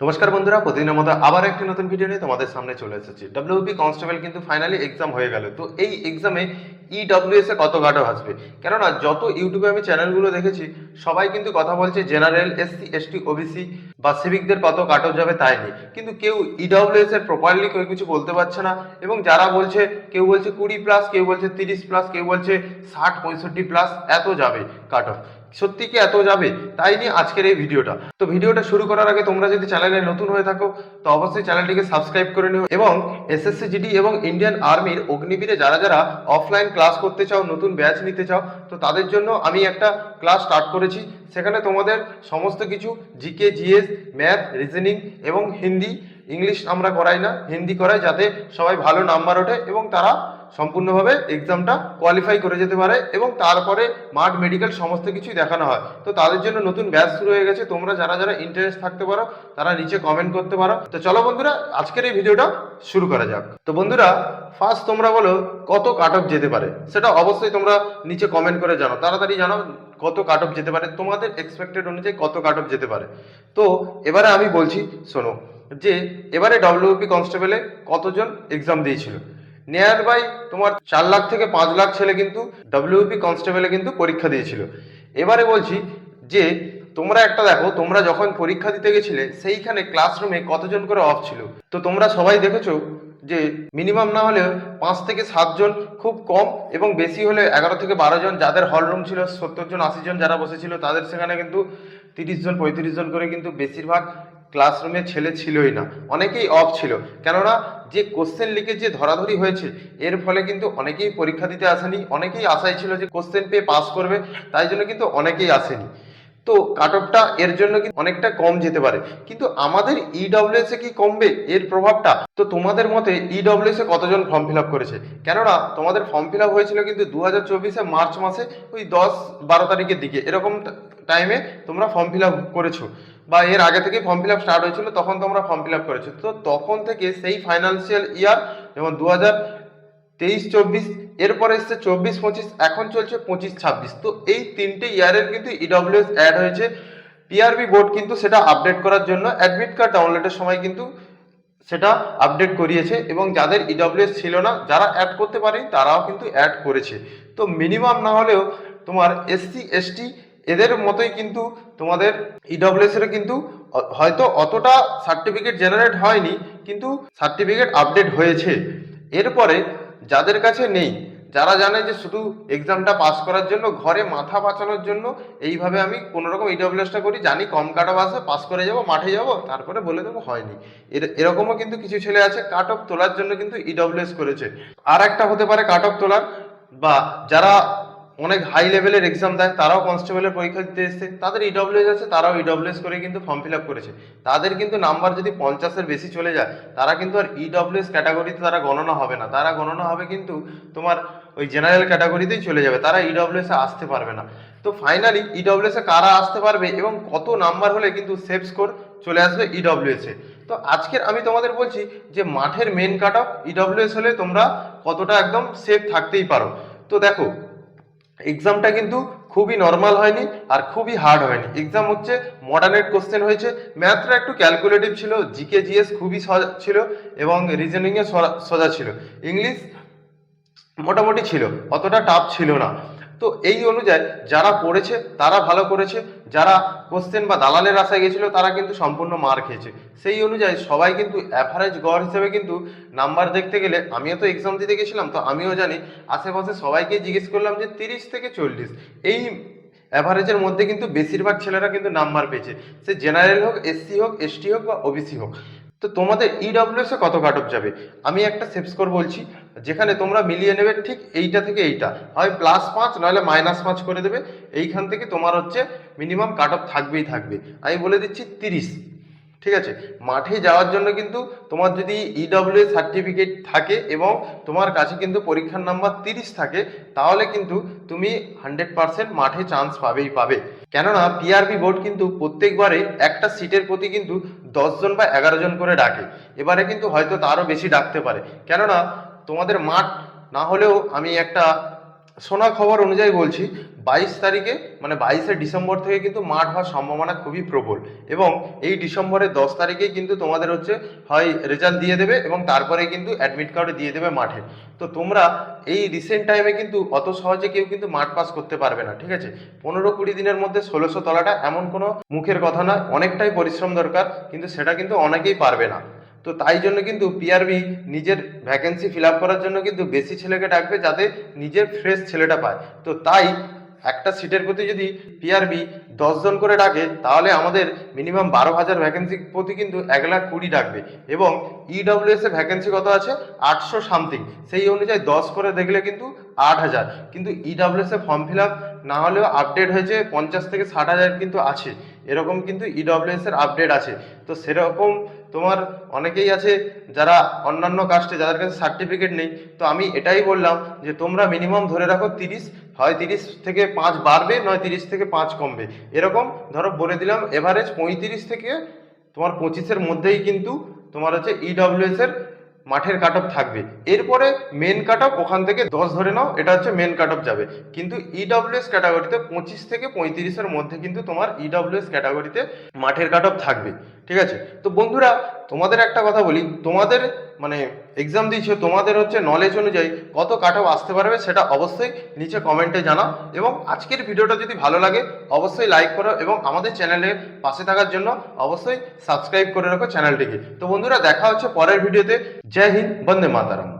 নমস্কার বন্ধুরা, প্রতিদিনের মতো আবার একটি নতুন ভিডিও নিয়ে তোমাদের সামনে চলে এসেছি। ডাব্লিউপি কনস্টেবল কিন্তু ফাইনালি এক্সাম হয়ে গেল। তো এই এক্সামে ইডব্লিউএস এ কত কাটো আসবে কেননা, যত ইউটিউবে আমি চ্যানেলগুলো দেখেছি, সবাই কিন্তু কথা বলছে জেনারেল এসসি এসটি ওবিসি বা সিভিকদের কত কাটো যাবে তাই নেই কিন্তু কেউ ইডব্লিউএস এর প্রপারলি কেউ কিছু বলতে পারছে না এবং যারা বলছে, কেউ বলছে কুড়ি প্লাস কেউ বলছে তিরিশ প্লাস কেউ বলছে ষাট, পঁয়ষট্টি প্লাস এত যাবে কাট অফ সত্যি কি এত যাবে? তাই নিয়ে আজকের এই ভিডিওটা। তো ভিডিওটা শুরু করার আগে তোমরা যদি চ্যানেলে নতুন হয়ে থাকো, তো অবশ্যই চ্যানেলটিকে সাবস্ক্রাইব করে নিও এবং এসএসসি জিডি এবং ইন্ডিয়ান আর্মির অগ্নিবীরে যারা যারা অফলাইন ক্লাস করতে চাও, নতুন ব্যাচ নিতে চাও, তো তাদের জন্য আমি একটা ক্লাস স্টার্ট করেছি। সেখানে তোমাদের সমস্ত কিছু জিকে, জিএস, ম্যাথ, রিজনিং এবং হিন্দি, ইংলিশ আমরা করাই না, হিন্দি করাই যাতে সবাই ভালো নাম্বার ওঠে এবং তারা সম্পূর্ণভাবে এক্সামটা কোয়ালিফাই করে যেতে পারে এবং তারপরে মাঠ মেডিকেল সমস্ত কিছুই দেখানো হয়। তো তাদের জন্য নতুন ব্যাচ শুরু হয়ে গেছে। তোমরা যারা যারা ইন্টারেস্ট থাকতে পারো, তারা নিচে কমেন্ট করতে পারো। তো চলো বন্ধুরা, আজকের এই ভিডিওটা শুরু করা যাক। তো বন্ধুরা ফার্স্ট তোমরা বলো, কত কাট অফ যেতে পারে? সেটা অবশ্যই তোমরা নিচে কমেন্ট করে জানো। তাড়াতাড়ি জানো কত কাট অফ যেতে পারে। তোমাদের এক্সপেক্টেড অনুযায়ী কত কাট অফ যেতে পারে। তো এবারে আমি বলছি, শোনো, যে এবারে ডব্লিউপি কনস্টেবলে কতজন এক্সাম দিয়েছিল? নিয়ার বাই তোমার চার লাখ থেকে পাঁচ লাখ ছেলে কিন্তু ডব্লিউপি কনস্টেবলে কিন্তু পরীক্ষা দিয়েছিল। এবারে বলছি যে, তোমরা একটা দেখো, তোমরা যখন পরীক্ষা দিতে গেছিলে, সেইখানে ক্লাসরুমে কতজন করে অফ ছিল? তো তোমরা সবাই দেখেছ যে মিনিমাম না হলেও পাঁচ থেকে সাতজন খুব কম এবং বেশি হলে এগারো থেকে বারো জন, যাদের হল রুম ছিল, সত্তর জন, আশি জন যারা বসেছিল, তাদের সেখানে কিন্তু তিরিশ জন, পঁয়ত্রিশ জন করে কিন্তু বেশিরভাগ ক্লাসরুমে ছেলে ছিলই না, অনেকেই অফ ছিল। কেননা যে কোশ্চেন লিখে যে ধরাধরি হয়েছে, এর ফলে কিন্তু অনেকেই পরীক্ষা দিতে আসেনি, অনেকেই আশাই ছিল যে কোশ্চেন পেয়ে পাস করবে, তাই জন্য কিন্তু অনেকেই আসেনি। তো কাট অফটা এর জন্য কিন্তু অনেকটা কম যেতে পারে? কিন্তু আমাদের ইডব্লিউএস এ কি কমবে? এর প্রভাবটা? তো তোমাদের মতে ইডব্লিউএস এ কতজন ফর্ম ফিল আপ করেছে? কেননা তোমাদের ফর্ম ফিল আপ হয়েছিল কিন্তু দু হাজার চব্বিশে মার্চ মাসে ওই দশ বারো তারিখের দিকে। এরকম টাইমে তোমরা ফর্ম ফিল আপ করেছ। বা এর আগে থেকে ফর্ম ফিল আপ স্টার্ট হয়েছিল, তখন তোমরা ফর্ম ফিল আপ করেছ। তো তখন থেকে সেই ফাইন্যান্সিয়াল ইয়ার যেমন দু হাজার তেইশ চব্বিশ এরপরে এসছে চব্বিশ পঁচিশ এখন চলছে পঁচিশ ছাব্বিশ তো এই তিনটে ইয়ারের কিন্তু ইডব্লিউএস অ্যাড হয়েছে। পিআরবি বোর্ড কিন্তু সেটা আপডেট করার জন্য অ্যাডমিট কার্ড ডাউনলোডের সময় কিন্তু সেটা আপডেট করিয়েছে এবং যাদের ইডব্লিউএস ছিল না, যারা অ্যাড করতে পারেনি, তারাও কিন্তু অ্যাড করেছে। তো মিনিমাম না হলেও তোমার এসসি এসটি এদের মতোই কিন্তু তোমাদের ইডব্লিউএস এর কিন্তু হয়তো অতটা সার্টিফিকেট জেনারেট হয়নি, কিন্তু সার্টিফিকেট আপডেট হয়েছে। এরপরে যাদের কাছে নেই, যারা জানে যে শুধু এক্সামটা পাস করার জন্য, ঘরে মাথা বাঁচানোর জন্য, এইভাবে আমি কোনো রকম ইডব্লিউএসটা করি, জানি কম কাট অফ আসবে পাস করে যাব, মাঠে যাব, তারপরে বলে দেবো হয়নি। এর, এরকমও কিন্তু কিছু ছেলে আছে কাট অফ তোলার জন্য কিন্তু ইডব্লিউএস করেছে। আর একটা হতে পারে কাট অফ তোলার, বা যারা অনেক হাই লেভেলের এক্সাম দেয়, তারাও কনস্টেবলের পরীক্ষা দিতে এসছে, তাদের ইডব্লিউএস আছে, তারাও ইডব্লিউএস করে কিন্তু ফর্ম ফিল আপ করেছে। তাদের কিন্তু নাম্বার যদি পঞ্চাশের বেশি চলে যায়, তারা কিন্তু আর ইডব্লিউএস ক্যাটাগরিতে তারা গণনা হবে না। তারা গণনা হবে কিন্তু তোমার ওই জেনারেল ক্যাটাগরিতেই চলে যাবে, তারা ইডব্লিউএস আসতে পারবে না। তো ফাইনালি ইডব্লিউএস কারা আসতে পারবে এবং কত নাম্বার হলে কিন্তু সেফ স্কোর চলে আসবে ইডব্লিউএস তো আজকের আমি তোমাদের বলছি যে মাঠের মেন কাট অফ ইডব্লিউএস হলে তোমরা কতটা একদম সেফ থাকতেই পারো। তো দেখো এক্সামটা কিন্তু খুবই নর্মাল হয়নি আর খুবই হার্ড হয়নি। এক্সাম হচ্ছে মডার্নেট কোশ্চেন হয়েছে। ম্যাথটা একটু ক্যালকুলেটিভ ছিল জিকে জিএস খুবই সজা ছিল এবং রিজনিংয়ে সজা ছিল। ইংলিশ মোটামুটি ছিল, অতটা টাফ ছিল না। তো এই অনুযায়ী যারা পড়েছে, তারা ভালো করেছে। যারা কোশ্চেন বা দালালের আশায় গেছিল, তারা কিন্তু সম্পূর্ণ মার খেয়েছে। সেই অনুযায়ী সবাই কিন্তু অ্যাভারেজ গড় হিসেবে কিন্তু নাম্বার দেখতে গেলে, আমিও তো এক্সাম দিতে গেছিলাম, তো আমিও জানি, আশেপাশে সবাইকে জিজ্ঞেস করলাম যে তিরিশ থেকে চল্লিশ। এই অ্যাভারেজের মধ্যে কিন্তু বেশিরভাগ ছেলেরা কিন্তু নাম্বার পেয়েছে। সে জেনারেল হোক এসসি হোক এসটি হোক বা ওবিসি হোক। তো তোমাদের ইডব্লিউএস এ কত কাট অফ যাবে? আমি একটা সেফ স্কোর বলছি, যেখানে তোমরা মিলিয়ে নেবে ঠিক এইটা থেকে এইটা। হয় প্লাস পাঁচ, নইলে মাইনাস পাঁচ করে দেবে। এইখান থেকে তোমার হচ্ছে মিনিমাম কাট অফ থাকবেই থাকবে। আমি বলে দিচ্ছি তিরিশ। ঠিক আছে? মাঠে যাওয়ার জন্য কিন্তু তোমার যদি ইডব্লিউ সার্টিফিকেট থাকে এবং তোমার কাছে কিন্তু পরীক্ষার নাম্বার তিরিশ থাকে, তাহলে কিন্তু তুমি হান্ড্রেড পার্সেন্ট মাঠে চান্স পাবেই, পাবে। কেননা পিআরবি বোর্ড কিন্তু প্রত্যেকবারে একটা সিটের প্রতি কিন্তু দশজন বা এগারো জন করে ডাকে। এবারে কিন্তু হয়তো তারও বেশি ডাকতে পারে। কেননা তোমাদের মাঠ না হলেও আমি একটা শোনা খবর অনুযায়ী বলছি, বাইশ তারিখে মানে বাইশে ডিসেম্বর থেকে কিন্তু মাঠ হওয়ার সম্ভাবনা খুবই প্রবল এবং এই ডিসেম্বরের দশ তারিখে কিন্তু তোমাদের হচ্ছে, হয় রেজাল্ট দিয়ে দেবে এবং তারপরে কিন্তু অ্যাডমিট কার্ড দিয়ে দেবে মাঠে। তো তোমরা এই রিসেন্ট টাইমে কিন্তু অত সহজে কেউ কিন্তু মাঠ পাস করতে পারবে না, ঠিক আছে? পনেরো কুড়ি দিনের মধ্যে ষোলোশো তলাটা এমন কোনো মুখের কথা না অনেকটাই পরিশ্রম দরকার, কিন্তু সেটা কিন্তু অনেকেই পারবে না। তো তাই জন্য কিন্তু পিআরবি নিজের ভ্যাকেন্সি ফিল করার জন্য কিন্তু বেশি ছেলেকে ডাকবে যাতে নিজের ফ্রেশ ছেলেটা পায়। তো তাই একটা সিটের প্রতি যদি পিআরবি দশজন করে ডাকে, তাহলে আমাদের মিনিমাম বারো হাজার ভ্যাকেন্সি প্রতি কিন্তু এক লাখ কুড়ি ডাকবে এবং ইডব্লিউএস এ ভ্যাকেন্সি কত আছে? আটশো সামথিং সেই অনুযায়ী দশ করে দেখলে কিন্তু আট হাজার। কিন্তু ইডব্লিউএস এ ফর্ম ফিল আপ না হলেও আপডেট হয়েছে পঞ্চাশ থেকে ষাট হাজার কিন্তু আছে। এরকম কিন্তু ইডব্লিউএস এর আপডেট আছে। তো সেরকম তোমার অনেকেই আছে যারা অন্যান্য কাস্টে যাদের কাছে সার্টিফিকেট নেই। তো আমি এটাই বললাম যে তোমরা মিনিমাম ধরে রাখো তিরিশ, হয় তিরিশ থেকে পাঁচ বাড়বে, নয় তিরিশ থেকে পাঁচ কমবে। এরকম ধরো বলে দিলাম এভারেজ পঁয়ত্রিশ থেকে তোমার পঁচিশের মধ্যেই কিন্তু তোমার হচ্ছে ইডব্লিউএস এর মাঠের কাট অফ থাকবে। এরপরে মেন কাট অফ ওখান থেকে দশ ধরে নাও, এটা হচ্ছে মেন কাট অফ যাবে। কিন্তু ইডব্লিউএস ক্যাটাগরিতে পঁচিশ থেকে পঁয়ত্রিশের মধ্যে কিন্তু তোমার ইডব্লিউএস ক্যাটাগরিতে মাঠের কাট অফ থাকবে। ঠিক আছে? তো বন্ধুরা, তোমাদের একটা কথা বলি, তোমাদের মানে এক্সাম দিয়েছ, তোমাদের হচ্ছে নলেজ অনুযায়ী কত কাট আসতে পারবে সেটা অবশ্যই নিচে কমেন্টে জানাও এবং আজকের ভিডিওটা যদি ভালো লাগে, অবশ্যই লাইক করো এবং আমাদের চ্যানেলের পাশে থাকার জন্য অবশ্যই সাবস্ক্রাইব করে রাখো চ্যানেলটিকে তো বন্ধুরা, দেখা হচ্ছে পরের ভিডিওতে জয় হিন্দ, বন্দে মাতারাম।